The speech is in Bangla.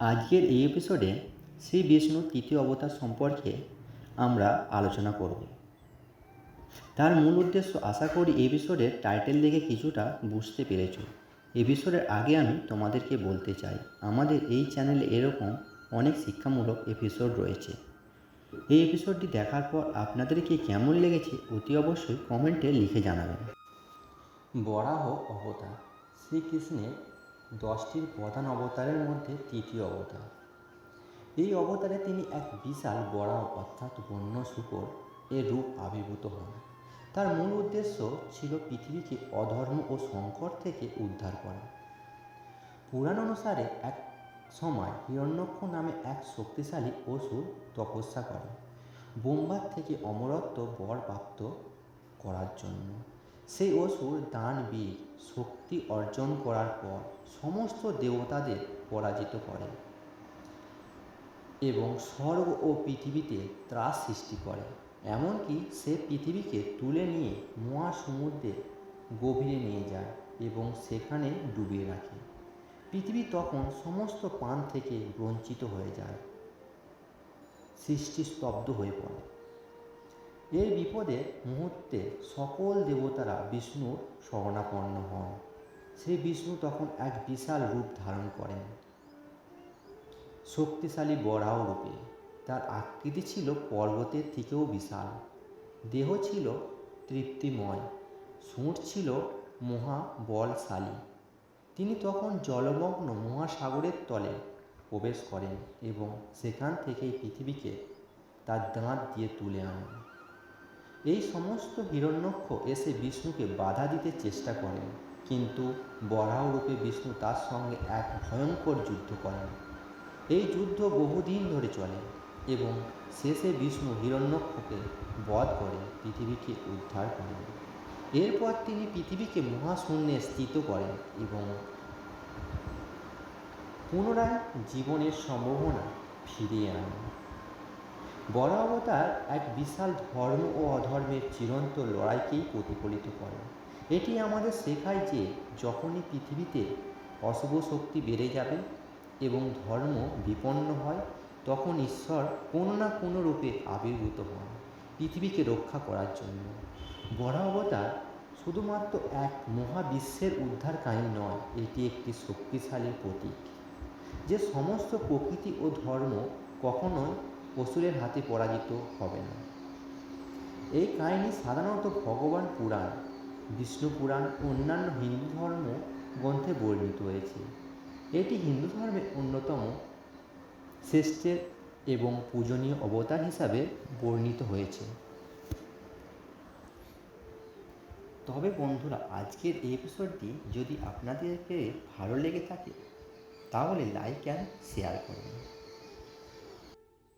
আজকের এই এপিসোডে শ্রী বিষ্ণুর তৃতীয় অবতার সম্পর্কে আমরা আলোচনা করব। তার মূল উদ্দেশ্য আশা করি এপিসোডের টাইটেল দেখে কিছুটা বুঝতে পেরেছ। এপিসোডের আগে আমি তোমাদেরকে বলতে চাই, আমাদের এই চ্যানেলে এরকম অনেক শিক্ষামূলক এপিসোড রয়েছে। এই এপিসোডটি দেখার পর আপনাদেরকে কেমন লেগেছে অতি অবশ্যই কমেন্টে লিখে জানাবেন। বরাহ অবতার শ্রীকৃষ্ণের দশটির প্রধান অবতারের মধ্যে তৃতীয় অবতার। এই অবতারে তিনি এক বিশাল বরাহ অর্থাৎ বন্য শুকর এর রূপ আবির্ভূত হন। তার মূল উদ্দেশ্য ছিল পৃথিবীকে অধর্ম ও সংকট থেকে উদ্ধার করা। পুরাণ অনুসারে এক সময় হিরণ্যক্ষ নামে এক শক্তিশালী অসুর তপস্যা করে, বোম্বার থেকে অমরত্ব বর প্রাপ্ত করার জন্য। সেই অসুর দান বীর, শক্তি অর্জন করার পর সমস্ত দেবতাদের পরাজিত করে এবং স্বর্গ ও পৃথিবীতে ত্রাস সৃষ্টি করে। এমনকি সে পৃথিবীকে তুলে নিয়ে মহাসমুদ্রে গভীরে নিয়ে যায় এবং সেখানে ডুবিয়ে রাখে। পৃথিবী তখন সমস্ত পান থেকে বঞ্চিত হয়ে যায়, সৃষ্টি স্তব্ধ হয়ে পড়ে। এর বিপদে মুহূর্তে সকল দেবতারা বিষ্ণুর শরণাপন্ন হন। শ্রী বিষ্ণু তখন এক বিশাল রূপ ধারণ করেন। শক্তিশালী বরাহ রূপে। তার আকৃতি ছিল পর্বতের থেকেও বিশাল। দেহ ছিল তৃপ্তিময়। সুঁড় ছিল মহা বলশালী তিনি তখন জলমগ্ন মহাসাগরের তলে প্রবেশ করেন এবং সেখান থেকেই পৃথিবীকে তার দাঁত দিয়ে তুলে আনেন। এই সমস্ত হিরণ্যক্ষ এসে বিষ্ণুকে বাধা দিতে চেষ্টা করেন, কিন্তু বরাহ রূপে বিষ্ণু তার সঙ্গে এক ভয়ঙ্কর যুদ্ধ করেন। এই যুদ্ধ বহুদিন ধরে চলে এবং শেষে বিষ্ণু হিরণ্যক্ষকে বধ করে পৃথিবীকে উদ্ধার করেন। এরপর তিনি পৃথিবীকে মহাশূন্যে স্থিত করেন এবং পুনরায় জীবনের সম্ভাবনা ফিরিয়ে আনেন। বড় অবতার এক বিশাল ধর্ম ও অধর্মের চিরন্ত লড়াইকেই প্রতিফলিত করে। এটি আমাদের শেখায় যে যখনই পৃথিবীতে অশুভ শক্তি বেড়ে যাবে এবং ধর্ম বিপন্ন হয়, তখন ঈশ্বর কোনো না কোনো রূপে আবির্ভূত হন পৃথিবীকে রক্ষা করার জন্য। বড় অবতার শুধুমাত্র এক মহাবিশ্বের উদ্ধার কাহিনী নয়, এটি একটি শক্তিশালী প্রতীক। যে সমস্ত প্রকৃতি ও ধর্ম কখনোই অসুরের হাতে পরাজিত হবে না। এই কাহিনী সাধারণত ভগবান পুরাণ, বিষ্ণু পুরাণ, অন্যান্য হিন্দু ধর্ম গ্রন্থে বর্ণিত হয়েছে। এটি হিন্দু ধর্মের অন্যতম শ্রেষ্ঠের এবং পূজনীয় অবতার হিসাবে বর্ণিত হয়েছে। তবে বন্ধুরা, আজকের এই এপিসোডটি যদি আপনাদেরকে ভালো লেগে থাকে, তাহলে লাইক অ্যান্ড শেয়ার করুন।